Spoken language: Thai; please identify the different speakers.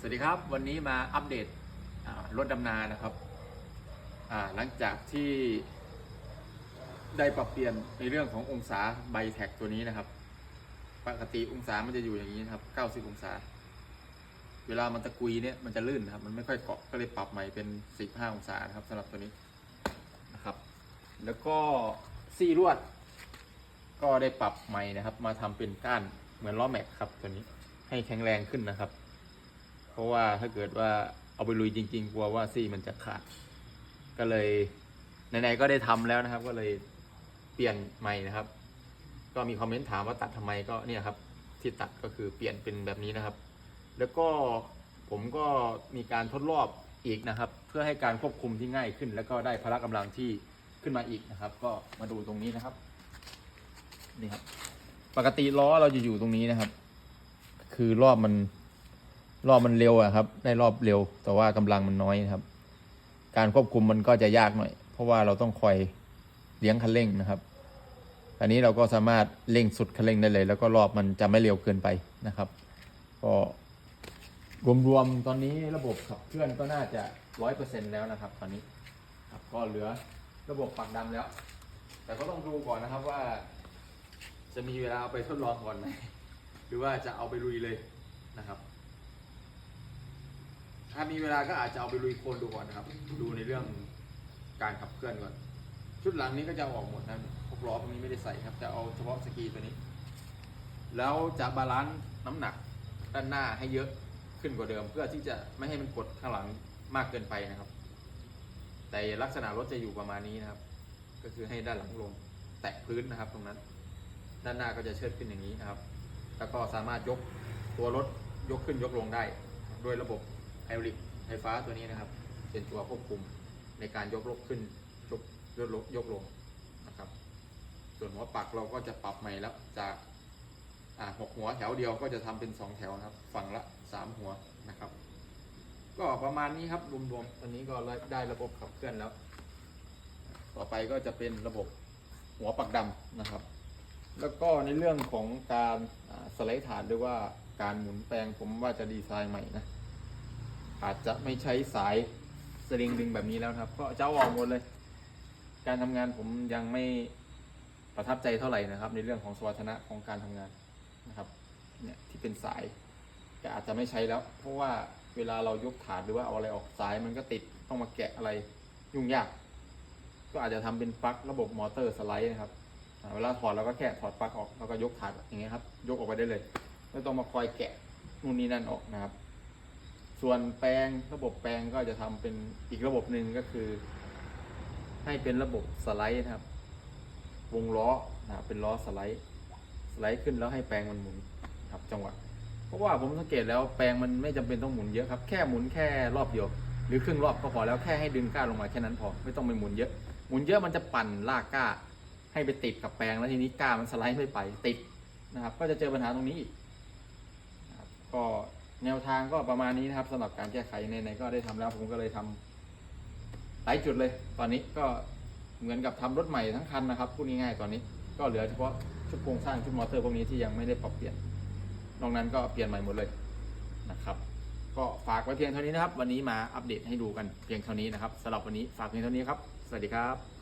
Speaker 1: สวัสดีครับ วันนี้มาอัปเดตรถดำนานะครับ หลังจากที่ได้ปรับเปลี่ยนในเรื่องขององศาใบแท็กตัวนี้นะครับ ปกติองศามันจะอยู่อย่างนี้นะครับ 90 องศา เวลามันตะกุยเนี่ยมันจะลื่นนะครับ มันไม่ค่อยเกาะก็เลยปรับใหม่เป็น 15 องศานะครับสำหรับตัวนี้นะครับ แล้วก็ซี่ลวด ก็ได้ปรับใหม่นะครับ มาทำเป็นก้านเหมือนล้อแม็กครับตัวนี้ให้แข็งแรงขึ้นนะครับ ราะว่าถ้าเกิดว่าเอาไปลุยจริง ๆ กลัวว่าซี่มันจะขาด ก็เลยไหนๆก็ได้ทำแล้วนะครับ ก็เลยเปลี่ยนใหม่นะครับ ก็มีคอมเมนต์ถามว่าตัดทำไมก็เนี่ยครับ ที่ตัดก็คือเปลี่ยนเป็นแบบนี้นะครับ แล้วก็ผมก็มีการทดรอบอีกนะครับ เพื่อให้การควบคุมที่ง่ายขึ้น แล้วก็ได้พละกำลังที่ขึ้นมาอีกนะครับ ก็มาดูตรงนี้นะครับนี่ครับ ปกติล้อเราจะอยู่ตรงนี้นะครับ คือรอบมัน รอบมันเร็วอะครับ ได้รอบเร็ว แต่ว่ากำลังมันน้อยนะครับ การควบคุมมันก็จะยากหน่อย เพราะว่าเราต้องคอยเลี้ยงคันเร่งนะครับ อันนี้เราก็สามารถเร่งสุดคันเร่งได้เลย แล้วก็รอบมันจะไม่เร็วเกินไปนะครับ ก็รวมๆตอนนี้ระบบขับเคลื่อนก็น่าจะร้อยเปอร์เซ็นแล้วนะครับ ตอนนี้ครับก็เหลือระบบปักดำแล้ว แต่ก็ต้องดูก่อนนะครับว่า จะมีเวลาเอาไปทดลองก่อนไหมหรือว่าจะเอาไปลุยเลยนะครับ ถ้ามีเวลาก็อาจจะเอาไปลุยโคลนดูก่อนนะครับ ดูในเรื่องการขับเคลื่อนก่อน ชุดหลังนี้ก็จะออกหมดนะพวกล้อพวกนี้ไม่ได้ใส่ครับ จะเอาเฉพาะสกีตัวนี้ แล้วจะบาลานซ์น้ำหนักด้านหน้าให้เยอะขึ้นกว่าเดิม เพื่อที่จะไม่ให้มันกดข้างหลังมากเกินไปนะครับ แต่ลักษณะรถจะอยู่ประมาณนี้นะครับ ก็คือให้ด้านหลังลงแตะพื้นนะครับตรงนั้น ด้านหน้าก็จะเชิดขึ้นอย่างนี้นะครับ แล้วก็สามารถยกตัวรถยกขึ้นยกลงได้ด้วยระบบ ไฮดริกไฟฟ้าตัวนี้นะครับ เป็นตัวควบคุมในการยกลกขึ้นยกยกลงยกลงนะครับ ส่วนหัวปักเราก็จะปรับใหม่แล้วจากหกหัวแถวเดียวก็จะทำเป็นสองแถวนะครับ ฝั่งละสามหัวนะครับ ก็ประมาณนี้ครับรวมๆตอนนี้ก็ได้ระบบขับเคลื่อนแล้ว ต่อไปก็จะเป็นระบบหัวปักดำนะครับ แล้วก็ในเรื่องของการสไลด์ฐานหรือว่าการหมุนแปลงผมว่าจะดีไซน์ใหม่นะ อาจจะไม่ใช้สายสลิงดึงแบบนี้แล้วครับ ก็จะอาออกหมดเลย การทำงานผมยังไม่ประทับใจเท่าไหร่นะครับ ในเรื่องของสมรรถนะของการทำงานนะครับ เนี่ยที่เป็นสายก็อาจจะไม่ใช้แล้ว เพราะว่าเวลาเรายกฐานหรือว่าเอาอะไรออกสายมันก็ติดต้องมาแกะอะไรยุ่งยาก ก็อาจจะทำเป็นปลั๊กระบบมอเตอร์สไลด์นะครับเวลาถอดเราก็แค่ถอดปลั๊กออกแล้วก็ยกถาดอย่างเงี้ยครับ ยกออกไปได้เลย ไม่ต้องมาคอยแกะนู่นนี่นั่นออกนะครับ ส่วนแปลงระบบแปลงก็จะทำเป็นอีกระบบหนึ่งก็คือ ให้เป็นระบบสไลด์นะครับ วงล้อนะครับเป็นล้อสไลด์ สไลด์ขึ้นแล้วให้แปลงมันหมุนครับจังหวะ เพราะว่าผมสังเกตแล้วแปลงมันไม่จำเป็นต้องหมุนเยอะครับ แค่หมุนแค่รอบเดียว หรือครึ่งรอบก็พอแล้วแค่ให้ดึงก้าลงมาแค่นั้นพอไม่ต้องไปหมุนเยอะ หมุนเยอะมันจะปั่นลากก้า ให้ไปติดกับแปลงแล้วทีนี้ก้ามันสไลด์ไม่ไปติดนะครับ ก็จะเจอปัญหาตรงนี้อีกนะครับก็ แนวทางก็ประมาณนี้นะครับสำหรับการแก้ไขในในก็ได้ทำแล้วผมก็เลยทำหลายจุดเลย ตอนนี้ก็เหมือนกับทำรถใหม่ทั้งคันนะครับพูดง่ายๆตอนนี้ ก็เหลือเฉพาะชุดโครงสร้างชุดมอเตอร์พวกนี้ที่ยังไม่ได้ปรับเปลี่ยนนอกนั้นก็เปลี่ยนใหม่หมดเลยนะครับ ก็ฝากไว้เพียงเท่านี้นะครับ วันนี้มาอัปเดตให้ดูกันเพียงเท่านี้นะครับสำหรับวันนี้ฝากเพียงเท่านี้ครับ สวัสดีครับ